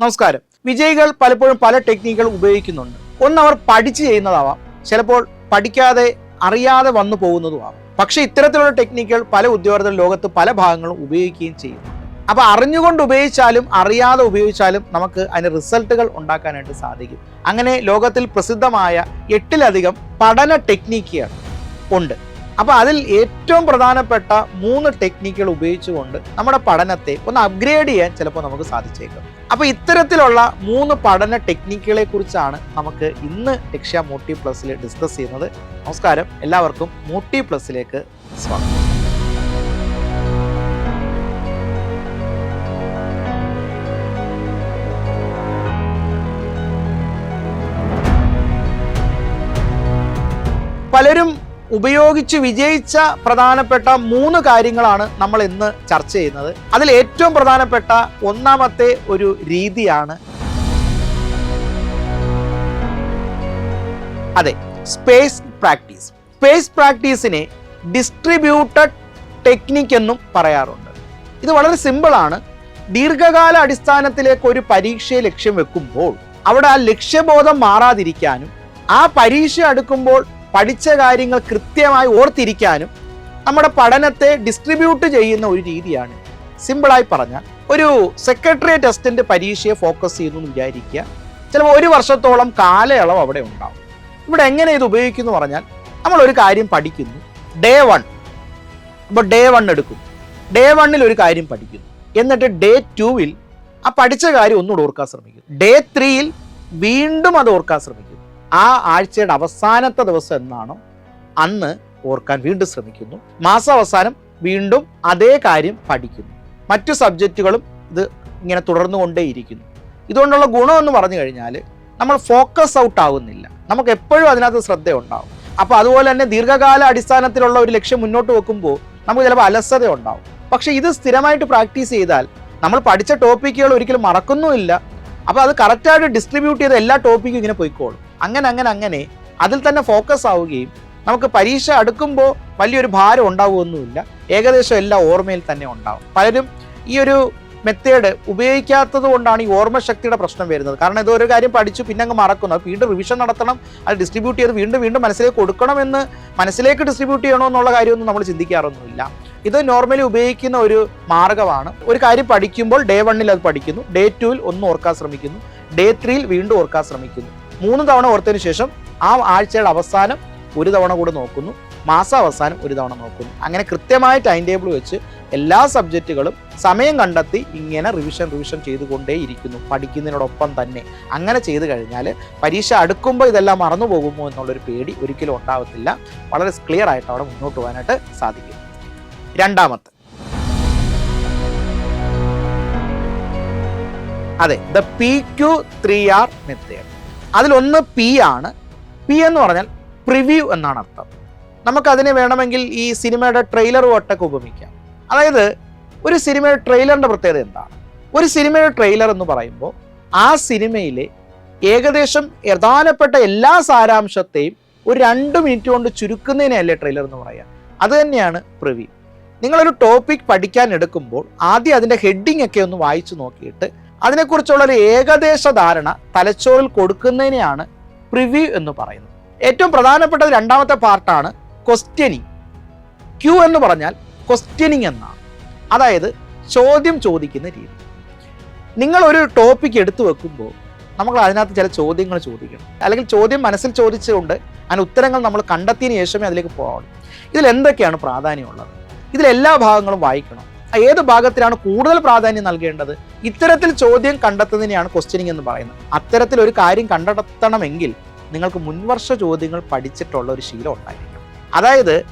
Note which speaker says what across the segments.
Speaker 1: നമസ്കാരം. വിജയികൾ പലപ്പോഴും പല ടെക്നിക്കുകൾ ഉപയോഗിക്കുന്നുണ്ട്. ഒന്ന് അവർ പഠിച്ച് ചെയ്യുന്നതാവാം. ചിലപ്പോൾ പഠിക്കാതെ അറിയാതെ വന്നു പോകുന്നതുമാവാം. പക്ഷെ ഇത്തരത്തിലുള്ള ടെക്നിക്കുകൾ പല ഉദ്യോഗസ്ഥർ ലോകത്ത് പല ഭാഗങ്ങളും ഉപയോഗിക്കുകയും ചെയ്യുന്നു. അപ്പൊ അറിഞ്ഞുകൊണ്ട് ഉപയോഗിച്ചാലും അറിയാതെ ഉപയോഗിച്ചാലും നമുക്ക് അതിന് റിസൾട്ടുകൾ ഉണ്ടാക്കാനായിട്ട് സാധിക്കും. അങ്ങനെ ലോകത്തിൽ പ്രസിദ്ധമായ എട്ടിലധികം പഠന ടെക്നിക്കുകൾ ഉണ്ട്. അപ്പൊ അതിൽ ഏറ്റവും പ്രധാനപ്പെട്ട മൂന്ന് ടെക്നിക്കുകൾ ഉപയോഗിച്ചുകൊണ്ട് നമ്മുടെ പഠനത്തെ ഒന്ന് അപ്ഗ്രേഡ് ചെയ്യാൻ ചിലപ്പോൾ നമുക്ക് സാധിച്ചേക്കും. അപ്പോൾ ഇത്തരത്തിലുള്ള മൂന്ന് പഠന ടെക്നിക്കുകളെ കുറിച്ചാണ് നമുക്ക് ഇന്ന് ലക്ഷ്യ മോട്ടി പ്ലസ്സിൽ ഡിസ്കസ് ചെയ്യുന്നത്. നമസ്കാരം. എല്ലാവർക്കും മോട്ടി പ്ലസ്സിലേക്ക് സ്വാഗതം. പലരും ഉപയോഗിച്ച് വിജയിച്ച പ്രധാനപ്പെട്ട മൂന്ന് കാര്യങ്ങളാണ് നമ്മൾ ഇന്ന് ചർച്ച ചെയ്യുന്നത്. അതിൽ ഏറ്റവും പ്രധാനപ്പെട്ട ഒന്നാമത്തെ ഒരു രീതിയാണ് അതെ സ്പേസ് പ്രാക്ടീസ് സ്പേസ് പ്രാക്ടീസിനെ ഡിസ്ട്രിബ്യൂട്ടഡ് ടെക്നിക് എന്നും പറയാറുണ്ട്. ഇത് വളരെ സിമ്പിളാണ് ദീർഘകാല അടിസ്ഥാനത്തിലേക്ക് ഒരു പരീക്ഷയെ ലക്ഷ്യം വെക്കുമ്പോൾ അവിടെ ആ ലക്ഷ്യബോധം മാറാതിരിക്കാനും ആ പരീക്ഷ അടുക്കുമ്പോൾ പഠിച്ച കാര്യങ്ങൾ കൃത്യമായി ഓർത്തിരിക്കാനും നമ്മുടെ പഠനത്തെ ഡിസ്ട്രിബ്യൂട്ട് ചെയ്യുന്ന ഒരു രീതിയാണ്. സിമ്പിളായി പറഞ്ഞാൽ ഒരു സെക്രട്ടറി ടെസ്റ്റിന്റെ പരീക്ഷയെ ഫോക്കസ് ചെയ്യുന്നു എന്ന് വിചാരിക്കുക. ചിലപ്പോൾ ഒരു വർഷത്തോളം കാലയളവ് അവിടെ ഉണ്ടാവും. ഇവിടെ എങ്ങനെ ഇത് ഉപയോഗിക്കുന്നു പറഞ്ഞാൽ നമ്മൾ ഒരു കാര്യം പഠിക്കുന്നു. ഡേ വൺ അപ്പോൾ ഡേ വൺ എടുക്കും. ഡേ വണ്ണിൽ ഒരു കാര്യം പഠിക്കുന്നു. എന്നിട്ട് ഡേ ടുവിൽ ആ പഠിച്ച കാര്യം ഒന്നുകൂടെ ഓർക്കാൻ ശ്രമിക്കും ഡേ ത്രീയിൽ വീണ്ടും അത് ഓർക്കാൻ ശ്രമിക്കും ആ ആഴ്ചയുടെ അവസാനത്തെ ദിവസം എന്നാണോ അന്ന് ഓർക്കാൻ വീണ്ടും ശ്രമിക്കുന്നു. മാസാവസാനം വീണ്ടും അതേ കാര്യം പഠിക്കുന്നു. മറ്റു സബ്ജക്റ്റുകളും ഇത് ഇങ്ങനെ തുടർന്നു കൊണ്ടേയിരിക്കുന്നു ഇതുകൊണ്ടുള്ള ഗുണം എന്ന് പറഞ്ഞു കഴിഞ്ഞാൽ നമ്മൾ ഫോക്കസ് ഔട്ട് ആവുന്നില്ല. നമുക്ക് എപ്പോഴും അതിനകത്ത് ശ്രദ്ധ ഉണ്ടാവും അപ്പോൾ അതുപോലെ തന്നെ ദീർഘകാല അടിസ്ഥാനത്തിലുള്ള ഒരു ലക്ഷ്യം മുന്നോട്ട് വെക്കുമ്പോൾ നമുക്ക് ചിലപ്പോൾ അലസത ഉണ്ടാവും പക്ഷെ ഇത് സ്ഥിരമായിട്ട് പ്രാക്ടീസ് ചെയ്താൽ നമ്മൾ പഠിച്ച ടോപ്പിക്കുകൾ ഒരിക്കലും മറക്കുന്നുമില്ല. അപ്പോൾ അത് കറക്റ്റായിട്ട് ഡിസ്ട്രിബ്യൂട്ട് ചെയ്ത എല്ലാ ടോപ്പിക്കും ഇങ്ങനെ പോയിക്കോളും. അങ്ങനെ അങ്ങനെ അങ്ങനെ അതിൽ തന്നെ ഫോക്കസ് ആവുകയും നമുക്ക് പരീക്ഷ അടുക്കുമ്പോൾ വലിയൊരു ഭാരം ഉണ്ടാവുമൊന്നുമില്ല ഏകദേശം എല്ലാം ഓർമ്മയിൽ തന്നെ ഉണ്ടാവും. പലരും ഈ ഒരു മെത്തേഡ് ഉപയോഗിക്കാത്തത് കൊണ്ടാണ് ഈ ഓർമ്മശക്തിയുടെ പ്രശ്നം വരുന്നത്. കാരണം ഇതൊരു കാര്യം പഠിച്ചു പിന്നെ അങ്ങ് മറക്കുന്നു വീണ്ടും റിവിഷൻ നടത്തണം അത് ഡിസ്ട്രിബ്യൂട്ട് ചെയ്ത് വീണ്ടും വീണ്ടും മനസ്സിലേക്ക് കൊടുക്കണമെന്ന് മനസ്സിലേക്ക് ഡിസ്ട്രിബ്യൂട്ട് ചെയ്യണോ എന്നുള്ള കാര്യമൊന്നും നമ്മൾ ചിന്തിക്കാറൊന്നുമില്ല. ഇത് നോർമലി ഉപയോഗിക്കുന്ന ഒരു മാർഗമാണ് ഒരു കാര്യം പഠിക്കുമ്പോൾ ഡേ വണ്ണിൽ അത് പഠിക്കുന്നു. ഡേ ടുവിൽ ഒന്ന് ഓർക്കാൻ ശ്രമിക്കുന്നു. ഡേ ത്രീയിൽ വീണ്ടും ഓർക്കാൻ ശ്രമിക്കുന്നു. മൂന്ന് തവണ ഓർത്തതിന് ശേഷം ആ ആഴ്ചയുടെ അവസാനം ഒരു തവണ കൂടെ നോക്കുന്നു. മാസം അവസാനം ഒരു തവണ നോക്കുന്നു. അങ്ങനെ കൃത്യമായ ടൈം ടേബിൾ വെച്ച് എല്ലാ സബ്ജക്റ്റുകളും സമയം കണ്ടെത്തി ഇങ്ങനെ റിവിഷൻ റിവിഷൻ ചെയ്തുകൊണ്ടേയിരിക്കുന്നു. പഠിക്കുന്നതിനോടൊപ്പം തന്നെ. അങ്ങനെ ചെയ്തു കഴിഞ്ഞാൽ പരീക്ഷ അടുക്കുമ്പോൾ ഇതെല്ലാം മറന്നു പോകുമോ എന്നുള്ളൊരു പേടി ഒരിക്കലും ഉണ്ടാവത്തില്ല. വളരെ ക്ലിയർ ആയിട്ട് അവിടെ മുന്നോട്ട് പോകാനായിട്ട് സാധിക്കും. രണ്ടാമത്തെ. അതെ the P Q three R method അതിലൊന്ന് പി ആണ്. പി എന്ന് പറഞ്ഞാൽ പ്രിവ്യൂ എന്നാണ് അർത്ഥം. നമുക്കതിനെ വേണമെങ്കിൽ ഈ സിനിമയുടെ ട്രെയിലർ ഒട്ടൊക്കെ ഉപമിക്കാം. അതായത് ഒരു സിനിമയുടെ ട്രെയിലറിന്റെ പ്രത്യേകത എന്താണ്? ഒരു സിനിമയുടെ ട്രെയിലർ എന്ന് പറയുമ്പോൾ ആ സിനിമയിലെ ഏകദേശം പ്രധാനപ്പെട്ട എല്ലാ സാരാംശത്തെയും ഒരു രണ്ട് മിനിറ്റ് കൊണ്ട് ചുരുക്കുന്നതിനെയല്ലേ ട്രെയിലർ എന്ന് പറയാം അത് തന്നെയാണ് പ്രിവ്യൂ നിങ്ങളൊരു ടോപ്പിക് പഠിക്കാൻ എടുക്കുമ്പോൾ ആദ്യം അതിന്റെ ഹെഡിങ് ഒക്കെ ഒന്ന് വായിച്ചു നോക്കിയിട്ട് അതിനെക്കുറിച്ചുള്ള ഒരു ഏകദേശ ധാരണ തലച്ചോറിൽ കൊടുക്കുന്നതിനെയാണ് പ്രിവ്യൂ എന്ന് പറയുന്നത്. ഏറ്റവും പ്രധാനപ്പെട്ടത് രണ്ടാമത്തെ പാർട്ടാണ് ക്വസ്റ്റ്യനിങ്. ക്യൂ എന്ന് പറഞ്ഞാൽ ക്വസ്റ്റ്യനിങ് എന്നാണ്. അതായത് ചോദ്യം ചോദിക്കുന്ന രീതി. നിങ്ങൾ ഒരു ടോപ്പിക് എടുത്തു വെക്കുമ്പോൾ നമ്മൾ അതിനകത്ത് ചില ചോദ്യങ്ങൾ ചോദിക്കണം. അല്ലെങ്കിൽ ചോദ്യം മനസ്സിൽ ചോദിച്ചുകൊണ്ട് അതിന് ഉത്തരങ്ങൾ നമ്മൾ കണ്ടെത്തിയതിന് ശേഷമേ അതിലേക്ക് പോകണം ഇതിൽ എന്തൊക്കെയാണ് പ്രാധാന്യമുള്ളത്? ഇതിൽ എല്ലാ ഭാഗങ്ങളും വായിക്കണം. ഏത് ഭാഗത്തിലാണ് കൂടുതൽ പ്രാധാന്യം നൽകേണ്ടത്? ഇത്തരത്തിൽ ചോദ്യം കണ്ടെത്തുന്നതിനെയാണ് ക്വസ്റ്റ്യനിങ് എന്ന് പറയുന്നത്. അത്തരത്തിൽ ഒരു കാര്യം കണ്ടെത്തണമെങ്കിൽ നിങ്ങൾക്ക് മുൻവർഷ ചോദ്യങ്ങൾ പഠിച്ചിട്ടുള്ള ഒരു ശീലം ഉണ്ടായിരിക്കും അതായത്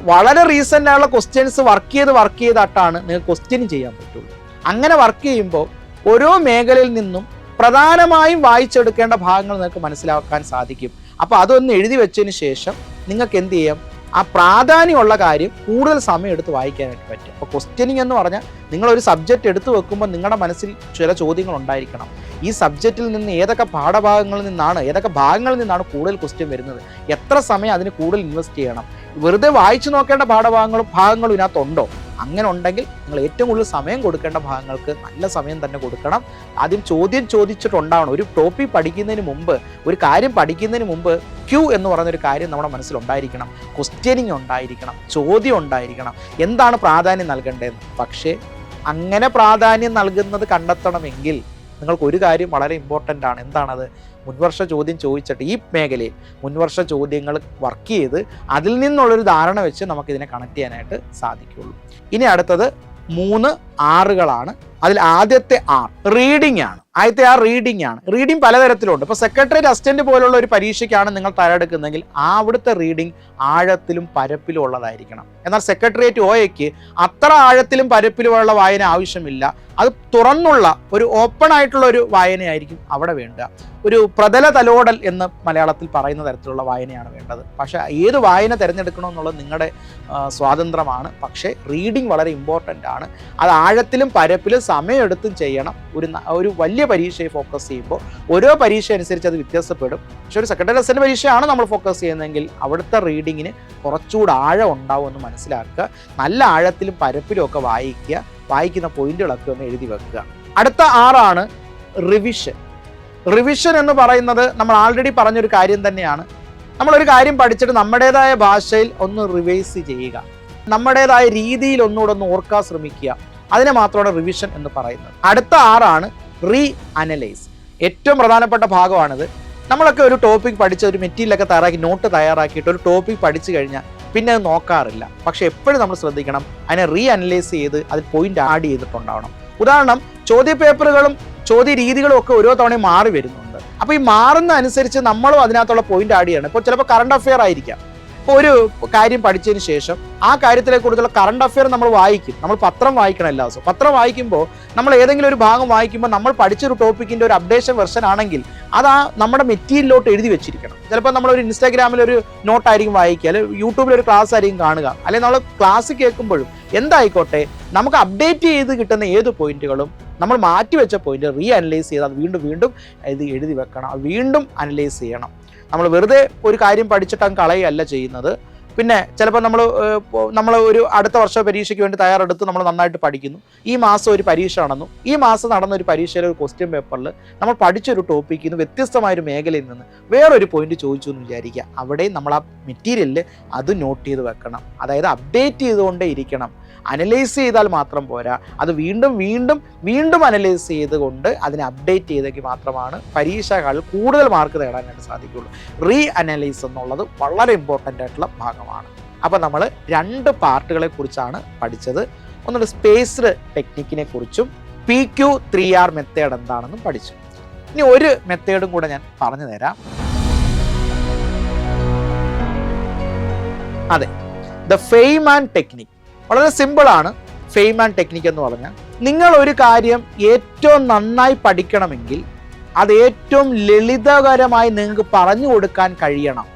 Speaker 1: വളരെ റീസെന്റ് ആയുള്ള ക്വസ്റ്റ്യൻസ് വർക്ക് ചെയ്ത് വർക്ക് ചെയ്തിട്ടാണ് നിങ്ങൾക്ക് ക്വസ്റ്റ്യൻ ചെയ്യാൻ പറ്റുള്ളൂ. അങ്ങനെ വർക്ക് ചെയ്യുമ്പോൾ ഓരോ മേഖലയിൽ നിന്നും പ്രധാനമായും വായിച്ചെടുക്കേണ്ട ഭാഗങ്ങൾ നിങ്ങൾക്ക് മനസ്സിലാക്കാൻ സാധിക്കും. അപ്പോൾ അതൊന്ന് എഴുതി വെച്ചതിന് ശേഷം നിങ്ങൾക്ക് എന്ത് ചെയ്യാം? ആ പ്രാധാന്യമുള്ള കാര്യം കൂടുതൽ സമയം എടുത്ത് വായിക്കാനായിട്ട് പറ്റും. അപ്പോൾ ക്വസ്റ്റ്യനിങ് എന്ന് പറഞ്ഞാൽ നിങ്ങളൊരു സബ്ജക്റ്റ് എടുത്തു വെക്കുമ്പോൾ നിങ്ങളുടെ മനസ്സിൽ ചില ചോദ്യങ്ങൾ ഉണ്ടായിരിക്കണം. ഈ സബ്ജക്റ്റിൽ നിന്ന് ഏതൊക്കെ പാഠഭാഗങ്ങളിൽ നിന്നാണ് ഏതൊക്കെ ഭാഗങ്ങളിൽ നിന്നാണ് കൂടുതൽ ക്വസ്റ്റ്യൻ വരുന്നത്? എത്ര സമയം അതിന് കൂടുതൽ ഇൻവെസ്റ്റ് ചെയ്യണം? വെറുതെ വായിച്ചു നോക്കേണ്ട പാഠഭാഗങ്ങളും ഭാഗങ്ങളും ഇതിനകത്തുണ്ടോ? അങ്ങനെ ഉണ്ടെങ്കിൽ നിങ്ങൾ ഏറ്റവും കൂടുതൽ സമയം കൊടുക്കേണ്ട ഭാഗങ്ങൾക്ക് നല്ല സമയം തന്നെ കൊടുക്കണം. ആദ്യം ചോദ്യം ചോദിച്ചിട്ടുണ്ടാവണം. ഒരു ടോപ്പിക് പഠിക്കുന്നതിന് മുമ്പ് ഒരു കാര്യം പഠിക്കുന്നതിന് മുമ്പ് ക്യൂ എന്ന് പറയുന്നൊരു കാര്യം നമ്മുടെ മനസ്സിലുണ്ടായിരിക്കണം. ക്വസ്റ്റ്യനിങ് ഉണ്ടായിരിക്കണം. ചോദ്യം ഉണ്ടായിരിക്കണം. എന്താണ് പ്രാധാന്യം നൽകേണ്ടതെന്ന്? പക്ഷേ അങ്ങനെ പ്രാധാന്യം നൽകുന്നത് കണ്ടെത്തണമെങ്കിൽ നിങ്ങൾക്ക് ഒരു കാര്യം വളരെ ഇമ്പോർട്ടന്റ് ആണ്. എന്താണത്? മുൻവർഷ ചോദ്യം ചോദിച്ചിട്ട് ഈ മേഖലയിൽ മുൻവർഷ ചോദ്യങ്ങൾ വർക്ക് ചെയ്ത് അതിൽ നിന്നുള്ളൊരു ധാരണ വെച്ച് നമുക്കിതിനെ കണക്ട് ചെയ്യാനായിട്ട് സാധിക്കുകയുള്ളൂ ഇനി അടുത്തത് മൂന്ന് ആറുകളാണ് അതിൽ ആദ്യത്തെ ആർ റീഡിംഗ് ആണ്. ആദ്യത്തെ ആ റീഡിംഗ് ആണ്. റീഡിംഗ് പലതരത്തിലുണ്ട്. ഇപ്പോൾ സെക്രട്ടറി അസിസ്റ്റന്റ് പോലുള്ള ഒരു പരീക്ഷയ്ക്കാണ് നിങ്ങൾ തയ്യാറെടുക്കുന്നതെങ്കിൽ അവിടുത്തെ റീഡിംഗ് ആഴത്തിലും പരപ്പിലും ഉള്ളതായിരിക്കണം. എന്നാൽ സെക്രട്ടേറിയറ്റ് ഒയയ്ക്ക് അത്ര ആഴത്തിലും പരപ്പിലുമുള്ള വായന ആവശ്യമില്ല. അത് തുറന്നുള്ള ഒരു ഓപ്പൺ ആയിട്ടുള്ള ഒരു വായനയായിരിക്കും അവിടെ വേണ്ട. ഒരു പ്രതല തലോടൽ എന്ന് മലയാളത്തിൽ പറയുന്ന തരത്തിലുള്ള വായനയാണ് വേണ്ടത്. പക്ഷേ ഏത് വായന തിരഞ്ഞെടുക്കണമെന്നുള്ളത് നിങ്ങളുടെ സ്വാതന്ത്ര്യമാണ്. പക്ഷേ റീഡിംഗ് വളരെ ഇമ്പോർട്ടന്റ് ആണ്. അത് ആഴത്തിലും പരപ്പിലും സമയമെടുത്തും ചെയ്യണം. ഒരു ഒരു വലിയ പരീക്ഷയെ ഫോക്കസ് ചെയ്യുമ്പോൾ ഓരോ പരീക്ഷ അനുസരിച്ച് അത് വ്യത്യാസപ്പെടും. പക്ഷെ ഒരു സെക്കൻഡറി ലെസന്റെ പരീക്ഷയാണ് നമ്മൾ ഫോക്കസ് ചെയ്യുന്നതെങ്കിൽ അവിടുത്തെ റീഡിങ്ങിന് കുറച്ചുകൂടെ ആഴം ഉണ്ടാവും എന്ന് മനസ്സിലാക്കുക. നല്ല ആഴത്തിലും പരപ്പിലും ഒക്കെ വായിക്കുക. വായിക്കുന്ന പോയിന്റുകളൊക്കെ ഒന്ന് എഴുതി വെക്കുക. അടുത്ത ആറാണ് റിവിഷൻ റിവിഷൻ എന്ന് പറയുന്നത് നമ്മൾ ആൾറെഡി പറഞ്ഞൊരു കാര്യം തന്നെയാണ്. നമ്മളൊരു കാര്യം പഠിച്ചിട്ട് നമ്മുടേതായ ഭാഷയിൽ ഒന്ന് റിവൈസ് ചെയ്യുക. നമ്മുടേതായ രീതിയിൽ ഒന്നുകൂടെ ഒന്ന് ഓർക്കാൻ ശ്രമിക്കുക. അതിനെ മാത്രമാണ് റിവിഷൻ എന്ന് പറയുന്നത്. അടുത്ത ആറാണ് റീ അനലൈസ് ഏറ്റവും പ്രധാനപ്പെട്ട ഭാഗമാണിത്. നമ്മളൊക്കെ ഒരു ടോപ്പിക് പഠിച്ച ഒരു മെറ്റീരിയലൊക്കെ തയ്യാറാക്കി നോട്ട് തയ്യാറാക്കിയിട്ട് ഒരു ടോപ്പിക് പഠിച്ചു കഴിഞ്ഞാൽ പിന്നെ അത് നോക്കാറില്ല. പക്ഷെ എപ്പോഴും നമ്മൾ ശ്രദ്ധിക്കണം അതിനെ റീ അനലൈസ് ചെയ്ത് അതിൽ പോയിന്റ് ആഡ് ചെയ്തിട്ടുണ്ടാവണം. ഉദാഹരണം ചോദ്യ പേപ്പറുകളും ചോദ്യ രീതികളും ഒക്കെ ഓരോ തവണയും മാറി വരുന്നുണ്ട്. അപ്പോൾ ഈ മാറുന്ന അനുസരിച്ച് നമ്മളും അതിനകത്തുള്ള പോയിന്റ് ആഡ് ചെയ്യണം. ഇപ്പോൾ ചിലപ്പോൾ കറണ്ട് അഫെയർ ആയിരിക്കാം. ഒരു കാര്യം പഠിച്ചതിന് ശേഷം ആ കാര്യത്തിലേക്ക് കൂടുതലുള്ള കറണ്ട് അഫെയർ നമ്മൾ വായിക്കും. നമ്മൾ പത്രം വായിക്കണം എല്ലാ ദിവസവും. പത്രം വായിക്കുമ്പോൾ നമ്മൾ ഏതെങ്കിലും ഒരു ഭാഗം വായിക്കുമ്പോൾ നമ്മൾ പഠിച്ചൊരു ടോപ്പിക്കിന്റെ ഒരു അപ്ഡേഷൻ വെർഷൻ ആണെങ്കിൽ അത് ആ നമ്മുടെ മെറ്റീരിയലിലോട്ട് എഴുതി വെച്ചിരിക്കണം. ചിലപ്പോൾ ഒരു ഇൻസ്റ്റാഗ്രാമിൽ ഒരു നോട്ടായിരിക്കും വായിക്കുക അല്ലെങ്കിൽ യൂട്യൂബിൽ ഒരു ക്ലാസ് ആയിരിക്കും കാണുക. അല്ലെങ്കിൽ നമ്മൾ ക്ലാസ് കേൾക്കുമ്പോഴും എന്തായിക്കോട്ടെ നമുക്ക് അപ്ഡേറ്റ് ചെയ്ത് കിട്ടുന്ന ഏത് പോയിന്റുകളും നമ്മൾ മാറ്റി വെച്ച പോയിന്റ് റീ അനലൈസ് ചെയ്ത് അത് വീണ്ടും വീണ്ടും ഇത് എഴുതി വെക്കണം. വീണ്ടും അനലൈസ് ചെയ്യണം. നമ്മൾ വെറുതെ ഒരു കാര്യം പഠിച്ചിട്ട് അങ്ങ് കളയല്ല ചെയ്യുന്നത്. പിന്നെ ചിലപ്പോൾ നമ്മൾ നമ്മൾ ഒരു അടുത്ത വർഷ പരീക്ഷയ്ക്ക് വേണ്ടി തയ്യാറെടുത്ത് നമ്മൾ നന്നായിട്ട് പഠിക്കുന്നു. ഈ മാസം ഒരു പരീക്ഷ നടന്നു. ഈ മാസം നടന്ന ഒരു പരീക്ഷയിലെ ഒരു ക്വസ്റ്റ്യൻ പേപ്പറിൽ നമ്മൾ പഠിച്ചൊരു ടോപ്പിക്കിൽ നിന്ന് വ്യത്യസ്തമായ ഒരു മേഖലയിൽ നിന്ന് വേറൊരു പോയിന്റ് ചോദിച്ചു എന്ന് വിചാരിക്കുക. അവിടെയും നമ്മൾ ആ മെറ്റീരിയലിൽ അത് നോട്ട് ചെയ്ത് വെക്കണം. അതായത് അപ്ഡേറ്റ് ചെയ്തുകൊണ്ടേ ഇരിക്കണം. അനലൈസ് ചെയ്താൽ മാത്രം പോരാ. അത് വീണ്ടും വീണ്ടും വീണ്ടും അനലൈസ് ചെയ്തുകൊണ്ട് അതിനെ അപ്ഡേറ്റ് ചെയ്തെങ്കിൽ മാത്രമാണ് പരീക്ഷകളിൽ കൂടുതൽ മാർക്ക് നേടാനായിട്ട് സാധിക്കുള്ളൂ റീ അനലൈസ് എന്നുള്ളത് വളരെ ഇമ്പോർട്ടന്റ് ആയിട്ടുള്ള ഭാഗമാണ്. അപ്പോൾ നമ്മൾ രണ്ട് പാർട്ടുകളെ കുറിച്ചാണ് പഠിച്ചത്. ഒന്നുകൂടി സ്പേസ്ഡ് ടെക്നിക്കിനെ കുറിച്ചും P Q three R method എന്താണെന്നും പഠിച്ചു. ഇനി ഒരു മെത്തേഡും കൂടെ ഞാൻ പറഞ്ഞു തരാം. അതെ. ദ ഫെയിം ആൻഡ് ടെക്നിക് വളരെ സിമ്പിളാണ് ഫെയിം ആൻഡ് ടെക്നിക്ക് എന്ന് പറഞ്ഞാൽ നിങ്ങൾ ഒരു കാര്യം ഏറ്റവും നന്നായി പഠിക്കണമെങ്കിൽ അത് ഏറ്റവും ലളിതകരമായി നിങ്ങൾക്ക് പറഞ്ഞു കൊടുക്കാൻ കഴിയണം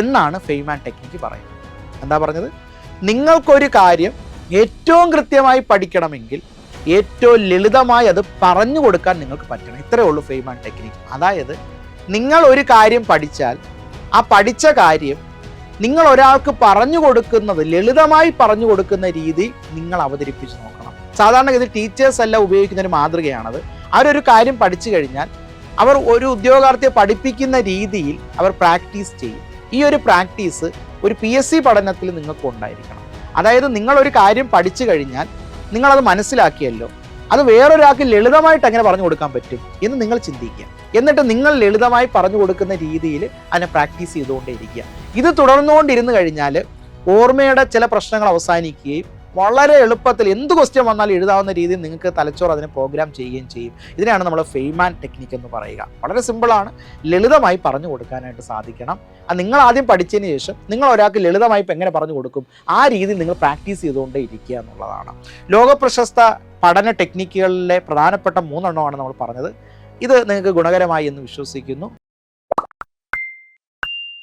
Speaker 1: എന്നാണ് ഫെയിം ആൻഡ് ടെക്നിക്ക് പറയുന്നത്. എന്താ പറഞ്ഞത്? നിങ്ങൾക്കൊരു കാര്യം ഏറ്റവും കൃത്യമായി പഠിക്കണമെങ്കിൽ ഏറ്റവും ലളിതമായി അത് പറഞ്ഞു കൊടുക്കാൻ നിങ്ങൾക്ക് പറ്റണം. ഇത്രയേ ഉള്ളൂ ഫെയിം ആൻഡ് ടെക്നിക്ക് അതായത് നിങ്ങൾ ഒരു കാര്യം പഠിച്ചാൽ ആ പഠിച്ച കാര്യം നിങ്ങൾ ഒരാൾക്ക് പറഞ്ഞു കൊടുക്കുന്നത് ലളിതമായി പറഞ്ഞു കൊടുക്കുന്ന രീതി നിങ്ങൾ അവതരിപ്പിച്ച് നോക്കണം. സാധാരണഗതി ടീച്ചേഴ്സ് എല്ലാം ഉപയോഗിക്കുന്ന ഒരു മാതൃകയാണത് അവരൊരു കാര്യം പഠിച്ചു കഴിഞ്ഞാൽ അവർ ഒരു ഉദ്യോഗാർത്ഥിയെ പഠിപ്പിക്കുന്ന രീതിയിൽ അവർ പ്രാക്ടീസ് ചെയ്യും. ഈ ഒരു പ്രാക്ടീസ് ഒരു പി എസ് സി പഠനത്തിൽ നിങ്ങൾക്ക് ഉണ്ടായിരിക്കണം അതായത് നിങ്ങളൊരു കാര്യം പഠിച്ചു കഴിഞ്ഞാൽ നിങ്ങളത് മനസ്സിലാക്കിയല്ലോ. അത് വേറൊരാൾക്ക് ലളിതമായിട്ട് അങ്ങനെ പറഞ്ഞു കൊടുക്കാൻ പറ്റും എന്ന് നിങ്ങൾ ചിന്തിക്കുക. എന്നിട്ട് നിങ്ങൾ ലളിതമായി പറഞ്ഞു കൊടുക്കുന്ന രീതിയിൽ അതിനെ പ്രാക്ടീസ് ചെയ്തുകൊണ്ടേയിരിക്കുക. ഇത് തുടർന്നുകൊണ്ടിരുന്നു കഴിഞ്ഞാൽ ഓർമ്മയുടെ ചില പ്രശ്നങ്ങൾ അവസാനിക്കുകയും വളരെ എളുപ്പത്തിൽ എന്ത് ക്വസ്റ്റ്യൻ വന്നാലും എഴുതാവുന്ന രീതിയിൽ നിങ്ങൾക്ക് തലച്ചോറ് അതിനെ പ്രോഗ്രാം ചെയ്യുകയും ചെയ്യും. ഇതിനെയാണ് നമ്മൾ ഫെയ്മാൻ ടെക്നിക്ക് എന്ന് പറയുക. വളരെ സിമ്പിളാണ് ലളിതമായി പറഞ്ഞു കൊടുക്കാനായിട്ട് സാധിക്കണം. അത് നിങ്ങൾ ആദ്യം പഠിച്ചതിന് ശേഷം നിങ്ങൾ ഒരാൾക്ക് ലളിതമായി ഇപ്പം എങ്ങനെ പറഞ്ഞു കൊടുക്കും ആ രീതിയിൽ നിങ്ങൾ പ്രാക്ടീസ് ചെയ്തുകൊണ്ടേ ഇരിക്കുക എന്നുള്ളതാണ്. ലോകപ്രശസ്ത പഠന ടെക്നിക്കുകളിലെ പ്രധാനപ്പെട്ട മൂന്നെണ്ണമാണ് നമ്മൾ പറഞ്ഞത്. ഇത് നിങ്ങൾക്ക് ഗുണകരമായി എന്ന് വിശ്വസിക്കുന്നു.